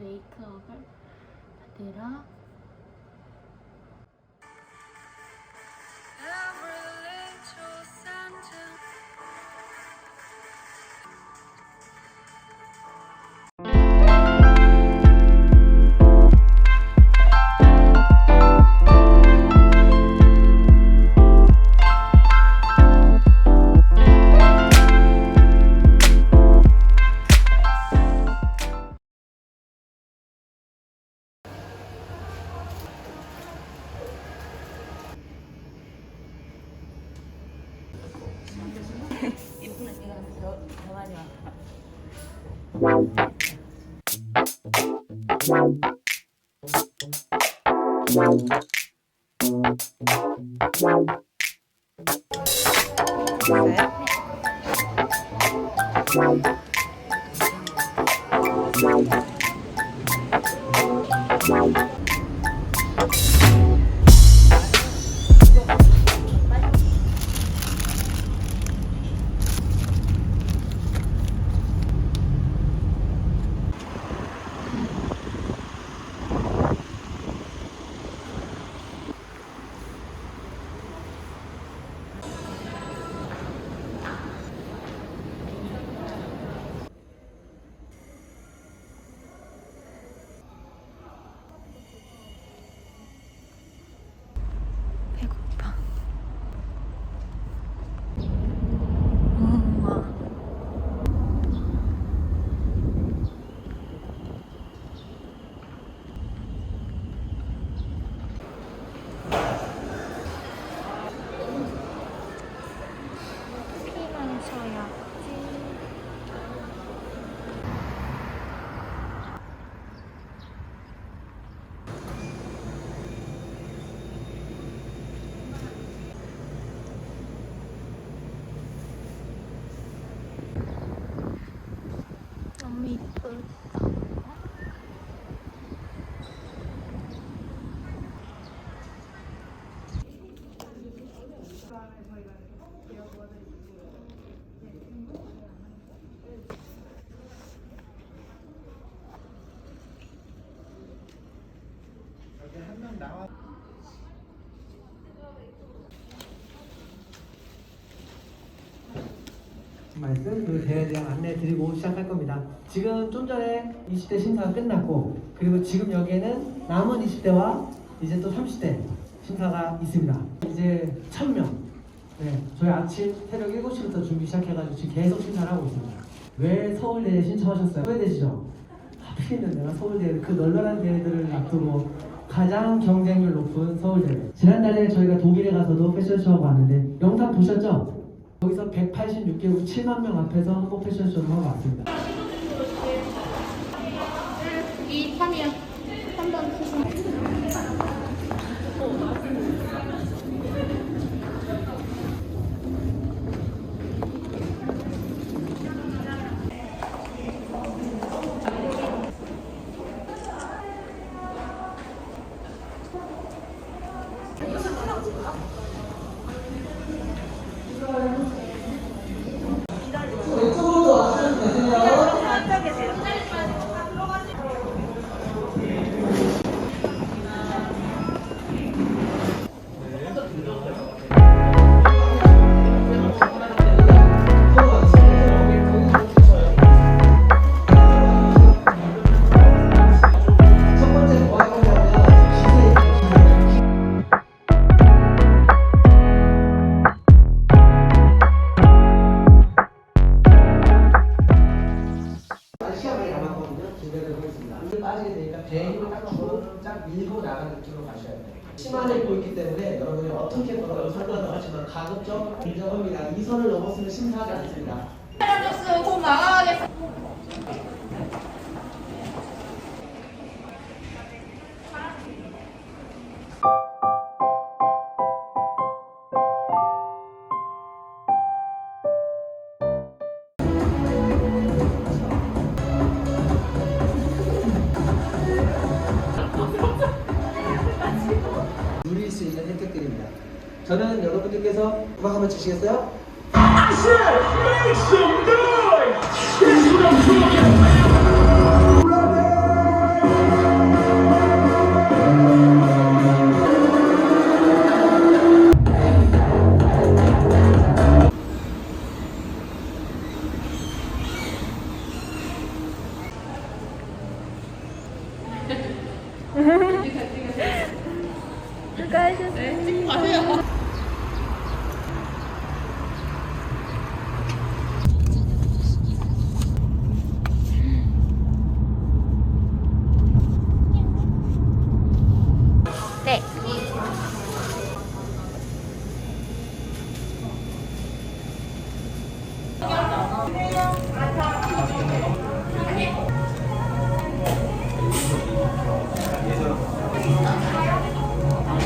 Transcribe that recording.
브레이크업을 받으러 배고파. 말씀 그 대회에 대한 안내 드리고 시작할 겁니다. 지금 좀 전에 20대 심사가 끝났고 그리고 지금 여기에는 남은 20대와 이제 또 30대 심사가 있습니다. 이제 1000명. 네, 저희 아침 새벽 7시부터 준비 시작해가지고 지금 계속 심사를 하고 있습니다. 왜 서울대에 신청하셨어요? 후회되시죠? 하필 있는 내가 서울대 그 널널한 대회들을 앞두고 가장 경쟁률 높은 서울대. 지난달에 저희가 독일에 가서도 패션쇼하고 왔는데 영상 보셨죠? 거기서 186개국 7만 명 앞에서 한국 패션쇼를 하고 왔습니다. 심한해 보이기 때문에 여러분이 어떻게 걸어도 상관은 없지만 가급적 인정합니다. 이 선을 넘었으면 심사하지 않습니다. 있는 혜택들입니다. 저는 여러분들께서 음악 한번 주시겠어요? I said, make some noise! That's what I'm talking about! 수고하셨어요. 네, 찍고 가세요.